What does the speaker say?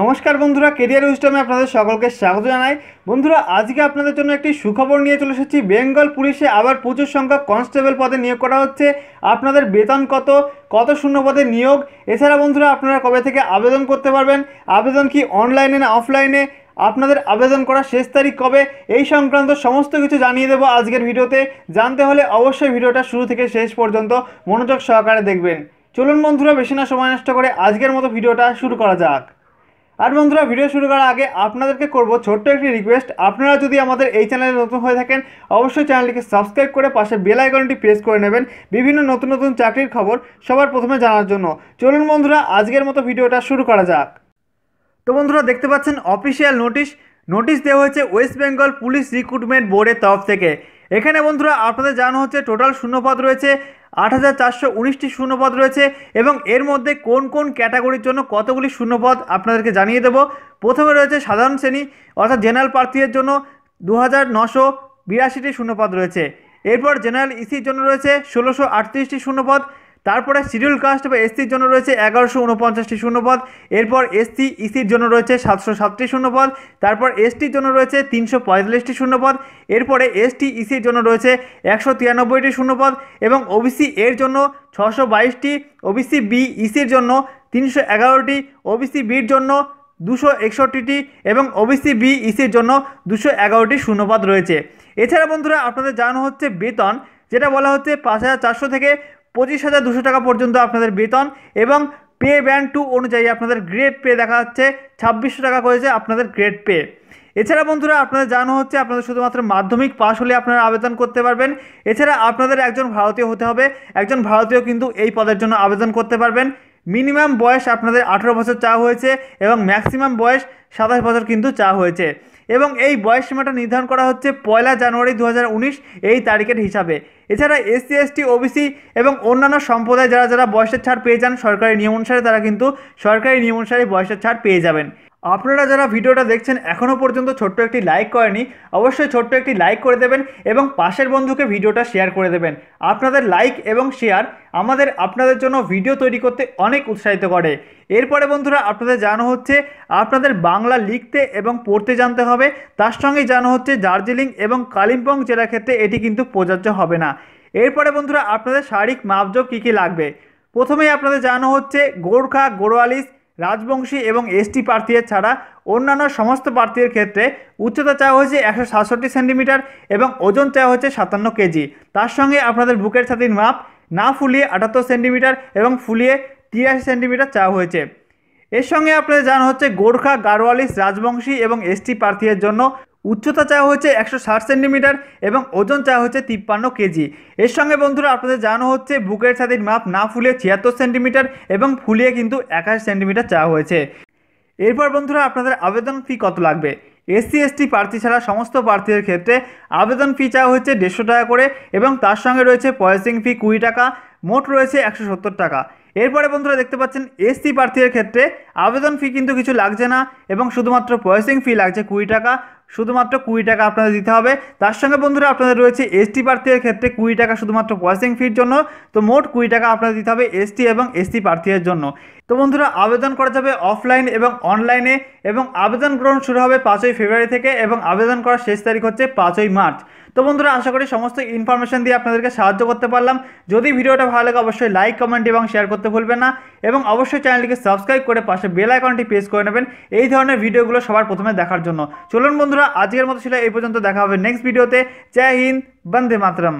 নমস্কার বন্ধুরা কেরিয়ার উইস্টমে আপনাদের সকলকে স্বাগত জানাই। বন্ধুরা, আজকে আপনাদের জন্য একটি সুখবর নিয়ে চলে এসেছি। বেঙ্গল পুলিশে আবার প্রচুর সংখ্যক কনস্টেবল পদে নিয়োগ করা হচ্ছে। আপনাদের বেতন কত? কত শূন্য পদে নিয়োগ? এছাড়া বন্ধুরা, আপনারা কবে থেকে আবেদন করতে পারবেন? আবেদন কি অনলাইনে না অফলাইনে আপনাদের আবেদন করার শেষ তারিখ কবে? এই সংক্রান্ত সমস্ত কিছু জানিয়ে দেবো আজকের ভিডিওতে। জানতে হলে অবশ্যই ভিডিওটা শুরু থেকে শেষ পর্যন্ত মনোযোগ সহকারে দেখবেন। চলুন বন্ধুরা, বেশি না সময় নষ্ট করে আজকের মতো ভিডিওটা শুরু করা যাক। আর বন্ধুরা, ভিডিও শুরু করার আগে আপনাদেরকে করব ছোট্ট একটি রিকোয়েস্ট আপনারা যদি আমাদের এই চ্যানেলে নতুন হয়ে থাকেন, অবশ্যই চ্যানেলটিকে সাবস্ক্রাইব করে পাশে বেল আইকনটি প্রেস করে নেবেন। বিভিন্ন নতুন নতুন চাকরির খবর সবার প্রথমে জানার জন্য। চলুন বন্ধুরা, আজকের মতো ভিডিওটা শুরু করা যাক। তো বন্ধুরা, দেখতে পাচ্ছেন অফিসিয়াল নোটিশ নোটিশ দেওয়া হয়েছে ওয়েস্ট বেঙ্গল পুলিশ রিক্রুটমেন্ট বোর্ডের তরফ থেকে। এখানে বন্ধুরা, আপনাদের জানানো হচ্ছে টোটাল শূন্যপদ রয়েছে। আট হাজার চারশো উনিশটি শূন্যপদ রয়েছে এবং এর মধ্যে কোন কোন ক্যাটাগরির জন্য কতগুলি শূন্যপদ আপনাদেরকে জানিয়ে দেব। প্রথমে রয়েছে সাধারণ শ্রেণি, অর্থাৎ জেনারেল প্রার্থীদের জন্য দু হাজার নশো বিরাশিটি শূন্যপদ রয়েছে। এরপর জেনারেল ইসির জন্য রয়েছে ষোলোশো আটত্রিশটি শূন্যপদ। তারপরে শিডিউল কাস্ট বা এসসির জন্য রয়েছে এগারোশো উনপঞ্চাশটি শূন্যপদ, এরপর এসসি ইসির জন্য রয়েছে সাতশো সাতটি শূন্যপদ, তারপর এসটির জন্য রয়েছে তিনশো পঁয়তাল্লিশটি শূন্যপদ, এরপরে এসটি ইসির জন্য রয়েছে একশো তিরানব্বইটি শূন্যপদ এবং ওবিসি এর জন্য ছশো বাইশটি ওবিসি বি ইসির জন্য তিনশো এগারোটি ওবিসি বির জন্য দুশো একষট্টিটি এবং ওবিসি বি ইসির জন্য দুশো এগারোটি শূন্যপদ রয়েছে। এছাড়া বন্ধুরা, আপনাদের জানানো হচ্ছে বেতন, যেটা বলা হচ্ছে পাঁচ হাজার চারশো থেকে পঁচিশ হাজার দুশো টাকা পর্যন্ত আপনাদের বেতন এবং পে ব্যান্ড টু অনুযায়ী আপনাদের গ্রেড পে দেখা যাচ্ছে, ছাব্বিশশো টাকা করেছে আপনাদের গ্রেড পে এছাড়া বন্ধুরা, আপনাদের জানো হচ্ছে আপনাদের শুধুমাত্র মাধ্যমিক পাশ হলে আপনারা আবেদন করতে পারবেন। এছাড়া আপনাদের একজন ভারতীয় হতে হবে, একজন ভারতীয় কিন্তু এই পদের জন্য আবেদন করতে পারবেন। মিনিমাম বয়স আপনাদের আঠেরো বছর চা হয়েছে এবং ম্যাক্সিমাম বয়স সাতাশ বছর কিন্তু চা হয়েছে। এবং এই বয়স সীমাটা নির্ধারণ করা হচ্ছে পয়লা জানুয়ারি দু হাজার উনিশ, এই তারিখের হিসাবে। এছাড়া এসসি এসটি ওবিসি এবং অন্যান্য সম্প্রদায় যারা যারা বয়সের ছাড় পেয়ে যান, সরকারি নিয়ম অনুসারে তারা কিন্তু সরকারি নিয়ম অনুসারে বয়সের ছাড় পেয়ে যাবেন। আপনারা যারা ভিডিওটা দেখছেন এখনও পর্যন্ত ছোট্ট একটি লাইক করেনি, অবশ্যই ছোট্ট একটি লাইক করে দেবেন এবং পাশের বন্ধুকে ভিডিওটা শেয়ার করে দেবেন। আপনাদের লাইক এবং শেয়ার আমাদের আপনাদের জন্য ভিডিও তৈরি করতে অনেক উৎসাহিত করে। এরপরে বন্ধুরা আপনাদের জানানো হচ্ছে, আপনাদের বাংলা লিখতে এবং পড়তে জানতে হবে। তার সঙ্গে জানানো হচ্ছে, দার্জিলিং এবং কালিম্পং জেলার ক্ষেত্রে এটি কিন্তু প্রযোজ্য হবে না। এরপরে বন্ধুরা আপনাদের শারীরিক মাপজোক কী কী লাগবে? প্রথমেই আপনাদের জানানো হচ্ছে, গোর্খা গোড়োয়ালিস রাজবংশী এবং এসটি প্রার্থীদের ছাড়া অন্যান্য সমস্ত প্রার্থীর ক্ষেত্রে উচ্চতা চাওয়া হয়েছে একশো সাতষট্টি সেন্টিমিটার এবং ওজন চাওয়া হচ্ছে সাতান্ন কেজি। তার সঙ্গে আপনাদের বুকের ছাতির মাপ না ফুলিয়ে আটাত্তর সেন্টিমিটার এবং ফুলিয়ে তিরাশি সেন্টিমিটার চাওয়া হয়েছে। এর সঙ্গে আপনাদের জানা হচ্ছে গোর্খা গারোয়ালিস রাজবংশী এবং এসটি প্রার্থীদের জন্য উচ্চতা চাওয়া হচ্ছে একশো ষাট সেন্টিমিটার এবং ওজন চাওয়া হচ্ছে তিপ্পান্ন কেজি। এর সঙ্গে বন্ধুরা আপনাদের জানানো হচ্ছে, বুকের ছাতির মাপ না ফুলিয়ে ছিয়াত্তর সেন্টিমিটার এবং ফুলিয়ে কিন্তু একাশ সেন্টিমিটার চাওয়া হয়েছে। এরপর বন্ধুরা আপনাদের আবেদন ফি কত লাগবে? এসসি এসটি প্রার্থী ছাড়া সমস্ত প্রার্থীদের ক্ষেত্রে আবেদন ফি চাওয়া হচ্ছে দেড়শো টাকা করে এবং তার সঙ্গে রয়েছে প্রসেসিং ফি কুড়ি টাকা, মোট রয়েছে একশো সত্তর টাকা। এরপরে বন্ধুরা দেখতে পাচ্ছেন এসসি প্রার্থীদের ক্ষেত্রে আবেদন ফি কিন্তু কিছু লাগছে না এবং শুধুমাত্র প্রসেসিং ফি লাগছে কুড়ি টাকা শুধুমাত্র কুড়ি টাকা আপনাদের দিতে হবে। তার সঙ্গে বন্ধুরা, আপনাদের রয়েছে এসটি প্রার্থীদের ক্ষেত্রে কুড়ি টাকা শুধুমাত্র প্রসেসিং ফির জন্য। তো মোট কুড়ি টাকা আপনাদের দিতে হবে এসটি এবং এসসি প্রার্থীদের জন্য। তো বন্ধুরা, আবেদন করা যাবে অফলাইন এবং অনলাইনে এবং আবেদন গ্রহণ শুরু হবে পাঁচই ফেব্রুয়ারি থেকে এবং আবেদন করার শেষ তারিখ হচ্ছে পাঁচই মার্চ। তো বন্ধুরা, আশা করি সমস্ত ইনফরমেশন দিয়ে আপনাদেরকে সাহায্য করতে পারলাম। যদি ভিডিওটা ভালো লাগে, অবশ্যই লাইক কমেন্ট এবং শেয়ার করতে ভুলবেন না। এবং অবশ্যই চ্যানেলটিকে সাবস্ক্রাইব করে পাশে বেল আইকনটি প্রেস করে নেবেন। এই ধরনের ভিডিওগুলো সবার প্রথমে দেখার জন্য। চলুন বন্ধুরা আজকের মতো ছিল এই পর্যন্ত। দেখা হবে নেক্সট ভিডিওতে জয় হিন্দ বন্দে মাতরম।